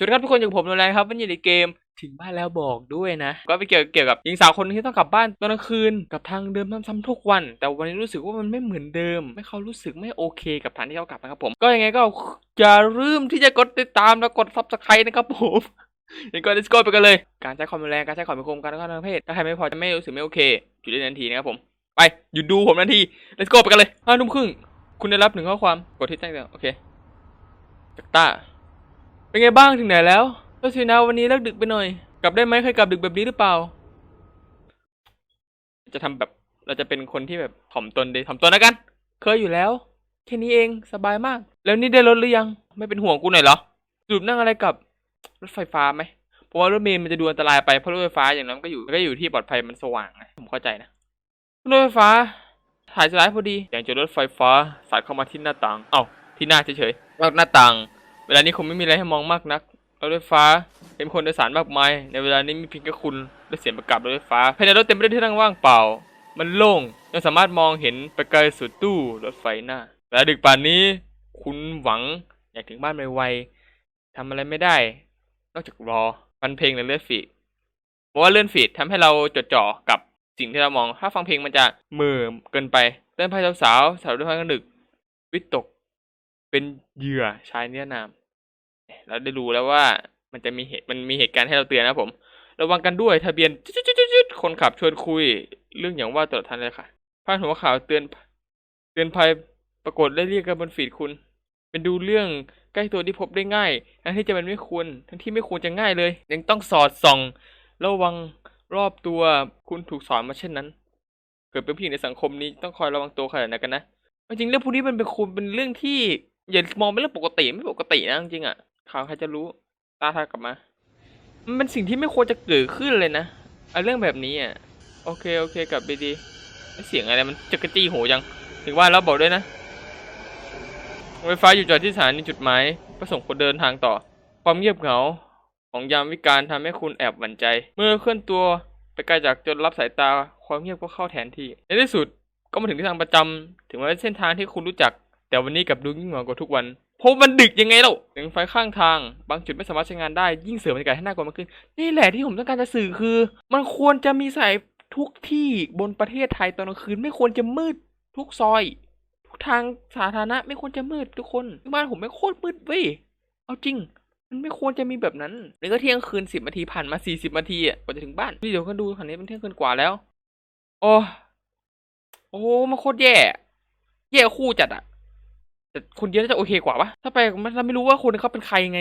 สวัสดีครับทุกคนอยู่กับผมโนแลนครับวันนี้ในเกมถึงบ้านแล้วบอกด้วยนะ ก็ไปเกี่ยวเกี่ยวกับหญิงสาวคนหนึงที่ต้องกลับบ้านตอนกลางคืนกับทางเดิมซ้ำๆทุกวัน แต่วันนี้รู้สึกว่ามันไม่เหมือนเดิม ไม่เขารู้สึกไม่โอเคกับทางที่เขากลับนะครับผม ก็ยังไงก็อย่าลืมที่จะกดติดตามและกดซับสไครต์นะครับผมยังก็ let's go ไปกันเลย การใช้ความรุนแรงการใช้ความเป็นคมการเข้าทางเพศถ้าใครไม่พอจะไม่รู้สึกไม่โอเคหยุดเล่นทันทีนะครับผมไปหยุดดูผมทันที let's go ไปกันเลยห้าทุ่มครึ่งคุณได้รับหนึ่งข้อความกดที่แจ้งเตือนโอเคจากต้า เป็นไงบ้างถึงไหนแล้วก็สินะวันนี้เลิกดึกไปหน่อย กลับได้ไหมเคยกลับดึกแบบนี้หรือเปล่า จะทำแบบเราจะเป็นคนที่แบบถ่อมตนดีถ่อมตนแล้วกัน เคยอยู่แล้วแค่นี้เองสบายมาก แล้วนี่ได้รถหรือยัง ไม่เป็นห่วงกูหน่อยเหรอสรุปนั่งอะไรกับรถไฟฟ้าไหมเพราะว่ารถเมล์มันจะดูอันตรายไปเพราะรถไฟฟ้าอย่างนั้นก็อยู่ก็อยู่ที่ปลอดภัยมันสว่างผมเข้าใจนะรถไฟฟ้าถ่ายสไลด์พอดีอย่างจะรถไฟฟ้าสาดเข้ามาที่หน้าต่าง เอ้าที่หน้าเฉยๆว่าหน้าต่าง เวลานี้คงไม่มีอะไรให้มองมากนักรถไฟฟ้าเห็นคนโดยสารมากมาย ในเวลานี้มีเพียงแค่คุณและเสียงประกาศรถไฟฟ้าภายในรถเต็มไปด้วยที่นั่งว่างเปล่า มันโล่งยังสามารถมองเห็นไปไกลสุดตู้รถไฟหน้าเวลาดึกป่านนี้ คุณหวังอยากถึงบ้านไวๆทำอะไรไม่ได้ นอกจากรอฟังเพลงหรือเลื่อนฟีดเพราะว่าเลื่อนฟีดทำให้เราจดจ่อกับสิ่งที่เรามอง ถ้าฟังเพลงมันจะเมือเกินไปเต้นไพ่สาวสาวด้วยความกระดึก วิตก เป็นเหยื่อชายเนื้อนาม เราได้รู้แล้วว่ามันจะมีเหตุมันมีเหตุการณ์ให้เราเตือนนะผม ระวังกันด้วยทะเบียนจุดๆๆคนขับชวนคุย เรื่องอย่างว่าตลอดทันเลยค่ะพาดหัวข่าวเตือน เตือนภัยปรากฏได้เรียกกันบนฟีดคุณ เป็นดูเรื่องใกล้ตัวที่พบได้ง่าย ทั้งที่จะมันไม่ควร ทั้งที่ไม่ควรจะง่ายเลย ยังต้องสอดส่อง ระวังรอบตัวคุณถูกสอนมาเช่นนั้น เกิดเป็นผู้หญิงในสังคมนี้ต้องคอยระวังตัวขนาดไหนกันนะจริงๆเรื่องพวกนี้มันเป็นคุณเป็นเรื่องที่อย่ามองเป็นเรื่องปกติไม่ปกตินะจริงอะ ข่าวใครจะรู้ ตาทากลับมา มันเป็นสิ่งที่ไม่ควรจะเกิดขึ้นเลยนะไอ้เรื่องแบบนี้อะ โอเคโอเคกลับไปดีเสียงอะไรมันจะกระจี้หูจัง ถึงว่าแล้วบอกด้วยนะรถไฟฟ้าอยู่จอดที่สถานีจุดหมายประสงค์คนเดินทางต่อ ความเงียบเหงาของยามวิการทำให้คุณแอบหวั่นใจ เมื่อเคลื่อนตัวไปไกลจากจนรับสายตาความเงียบก็เข้าแทนที่ ในที่สุดก็มาถึงที่ทางประจำถึงแม้เป็นเส้นทางที่คุณรู้จัก แต่วันนี้กลับดูยิ่งเหงากว่าทุกวัน เพราะมันดึกยังไงเล่าเสียงไฟข้างทาง บางจุดไม่สามารถใช้งานได้ ยิ่งเสริมบรรยากาศให้น่ากลัวมากขึ้น นี่แหละที่ผมต้องการจะสื่อคือ มันควรจะมีสายทุกที่บนประเทศไทยตอนกลางคืนไม่ควรจะมืดทุกซอย ทุกทางสาธารณะไม่ควรจะมืดทุกคนบ้านผมไม่โคตรมืดเว้ยเอาจริง มันไม่ควรจะมีแบบนั้นนี่ก็เที่ยงคืนสิบนาทีผ่านมาสี่สิบนาทีอะกว่าจะถึงบ้านนี่เดี๋ยวก็ดูคันนี้มันเที่ยงคืนกว่าแล้ว โอ้โอ้มันโคตรแย่ แย่คู่จัดอะ แต่คนเดียวน่าจะโอเคกว่าปะถ้าไปเราไม่รู้ว่าคนเขาเป็นใครไง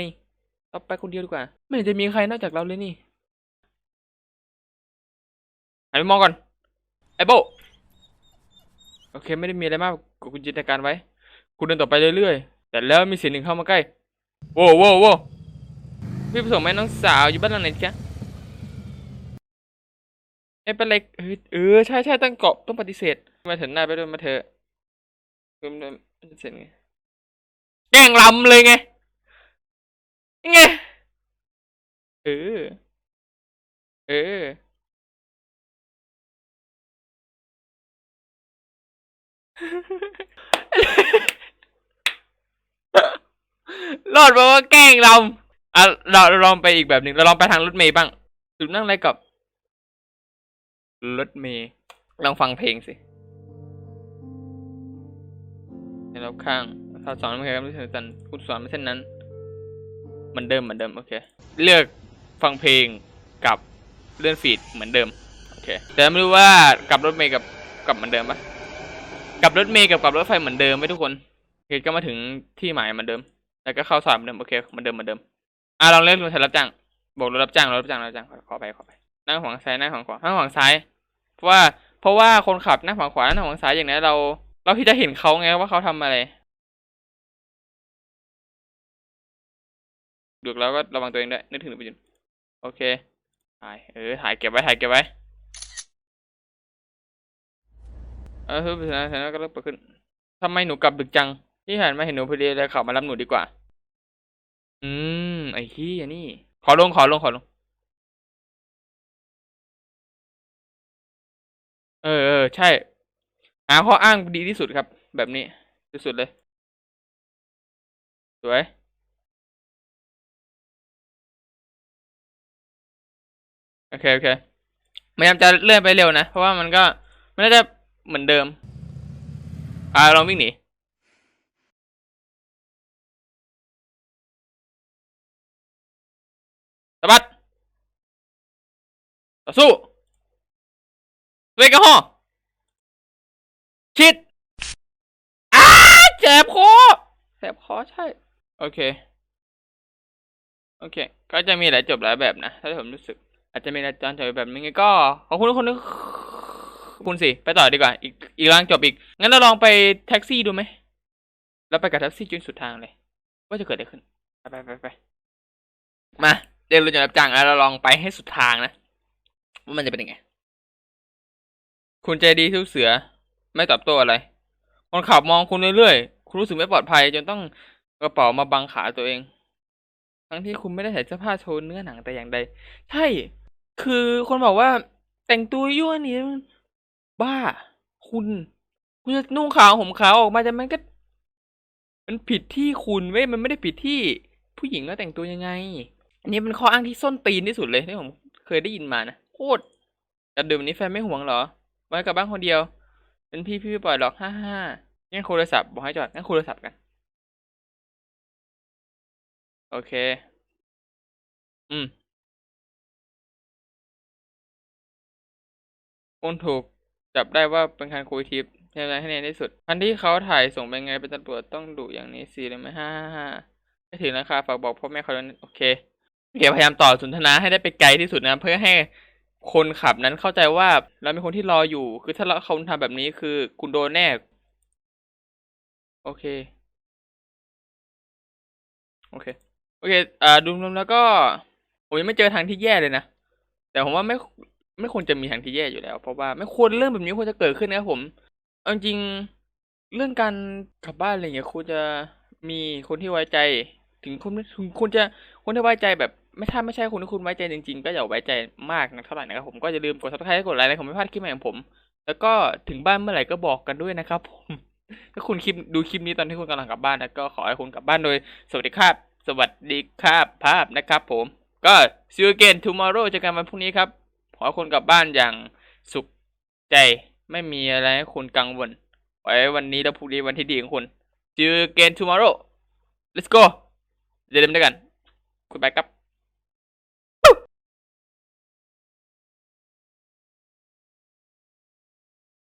เราไปคนเดียวดีกว่า ไม่เห็นจะมีใครนอกจากเราเลยนี่หันไปมองก่อน ไอโบโอเค ไม่ได้มีอะไรมากกคุณจินตนาการไว้ คุณเดินต่อไปเรื่อยๆ แต่แล้วมีเสียงหนึ่งเข้ามาใกล้ โว้วโว้วโว้พี่ผสมแม่น้องสาวอยู่บ้านหลังไหนจ๊ะไม่เป็นไรเออใช่ใช่ต้องเกาะต้องปฏิเสธ มาเถินหน้าไปด้วยมาเถอะคือมันปฏิเสธไง แกล้งลำเลยไงไงเออ เออ รอดเพราะว่าแกล้งลำอะเราลองไปอีกแบบหนึ่งเราลองไปทางรถเมย์บ้างดูนั่งอะไรกับรถเมย์ลองฟังเพลงสิในรอบข้าง ถ้าสอนไม่เคยไม่เคยสันคุณสอนไม่เช่นนั้นเหมือนเดิมเหมือนเดิมโอเค เลือกฟังเพลงกับเลื่อนฟีดเหมือนเดิมโอเคแต่ไม่รู้ว่ากับรถเมย์กับกับเหมือนเดิมปะกับรถเมย์กับกับรถไฟเหมือนเดิมไหมทุกคนโอเคก็มาถึงที่หมายเหมือนเดิม แล้วก็เข้าซอยเหมือนเดิมโอเคเหมือนเดิมเหมือนเดิมอะลองเล่นรถไฟรับจ้างบอกรถรับจ้างรถรับจ้างรถรับจ้างขอไปขอไปนั่งฝั่งซ้ายนั่งฝั่งขวานั่งฝั่งซ้าย เพราะว่าเพราะว่าคนขับนั่งฝั่งขวานั่งฝั่งซ้ายอย่างนี้เรา เราที่จะเห็นเขาไงว่าเขาทำอะไร ดูแล้วก็ระวังตัวเองด้วยนึกถึงหรือไปยืนโอเคถ่ายเออถ่ายเก็บไว้ถ่ายเก็บไว้เออคือเสร็จแล้วเสร็จแล้วก็เริ่มเปิดขึ้นทำไมหนูกลับดึกจัง ที่หันมาเห็นหนูพอดีเลยขับมารับหนูดีกว่า อืมไอ้ที่อันนี่ขอลงขอลงขอลง เออเออใช่หาข้ออ้างดีที่สุดครับ แบบนี้ที่สุดเลย สวย โอเค โอเคพยายามจะเลื่อนไปเร็วนะ เพราะว่ามันก็มันน่าจะเหมือนเดิม อ่าลองวิ่งหนีสะบัดต่อสู้เวกกะฮอชิดอ้าเจ็บคอเจ็บคอใช่ โอเค โอเค ก็จะมีหลายจบหลายแบบนะ ถ้าผมรู้สึก อาจจะมีอาจารย์จบแบบนี้ไงก็ขอบคุณทุกคนนะคุณสิ ไปต่อดีกว่า อีกอีกรางจบอีก งั้นเราลองไปแท็กซี่ดูไหมเราไปกับแท็กซี่จนสุดทางเลย ว่าจะเกิดอะไรขึ้น ไปไปไปมาเดินรถจนรับจ้างแล้วเราลองไปให้สุดทางนะ ว่ามันจะเป็นยังไง คุณใจดีทุกเสือ ไม่ตอบโต้อะไร คนขับมองคุณเรื่อยๆ คุณรู้สึกไม่ปลอดภัย จนต้องกระเป๋ามาบังขาตัวเอง ทั้งที่คุณไม่ได้ใส่เสื้อผ้าโชว์เนื้อหนังแต่อย่างใด ใช่ คือคนบอกว่าแต่งตัวยั่วนี่มันบ้า คุณ คุณจะนุ่งขาวห่มขาวออกมาจะมันก็ มันผิดที่คุณเว้ยมันไม่ได้ผิดที่ผู้หญิงก็แต่งตัวยังไง อันนี้เป็นข้ออ้างที่ส้นตีนที่สุดเลยที่ผมเคยได้ยินมานะโคตรจะดื่มนี้แฟนไม่ห่วงหรอไว้กลับบ้านคนเดียว เป็นพี่พี่ไม่ปล่อยหรอกฮ่าฮ่างั้นโทรศัพท์บอกให้จอดงั้นโทรศัพท์กัน โอเค อืม คุณถูกจับได้ว่าเป็นการคุยทิปใช่ไหมให้เนียนที่สุดคันที่เขาถ่ายส่งไปไงเป็นตำรวจต้องดุอย่างนี้สิเลยไหมฮ่าฮ่าฮ่าไม่ถึงนะคะฝากบอกพ่อแม่เขาด้วยโอเคเดี๋ยวพยายามต่อสนทนาให้ได้ไปไกลที่สุดนะ เพื่อให้คนขับนั้นเข้าใจว่าเรามีคนที่รออยู่ คือถ้าเราเขาทำแบบนี้คือคุณโดนแน่ โอเค โอเค โอเค อ่าดูรวมแล้วก็ ผมยังไม่เจอทางที่แย่เลยนะ แต่ผมว่าไม่ ไม่ควรจะมีทางที่แย่อยู่แล้ว เพราะว่าไม่ควรเรื่องแบบนี้ควรจะเกิดขึ้นนะครับผมเอาจริงเรื่องการกลับบ้านอะไรอย่างเงี้ยควรจะมีคนที่ไว้ใจ ถึงคุณถึงคุณจะคนที่ไว้ใจแบบไม่ถ้าไม่ใช่คนที่คุณไว้ใจจริงๆ ก็อย่าไว้ใจมากนะเท่าไหร่นะครับผมก็อย่าลืมกด subscribe กดไลค์นะผมไม่พลาดคลิปใหม่ของผม แล้วก็ถึงบ้านเมื่อไหร่ก็บอกกันด้วยนะครับผมถ้าคุณคลิปดูคลิปนี้ตอนที่คุณกำลังกลับบ้านนะก็ขอให้คุณกลับบ้านโดย สวัสดีครับ สวัสดีครับภาพนะครับผมก็ see you again tomorrow เจอกันวันพรุ่งนี้ครับ ขอให้คุณกลับบ้านอย่างสุขใจไม่มีอะไรให้คุณกังวลไว้วันนี้และพรุ่งนี้วันที่ดีของคุณเจอกัน tomorrow let's go เดี๋ยวเดิมด้วยกันคุณไปครับ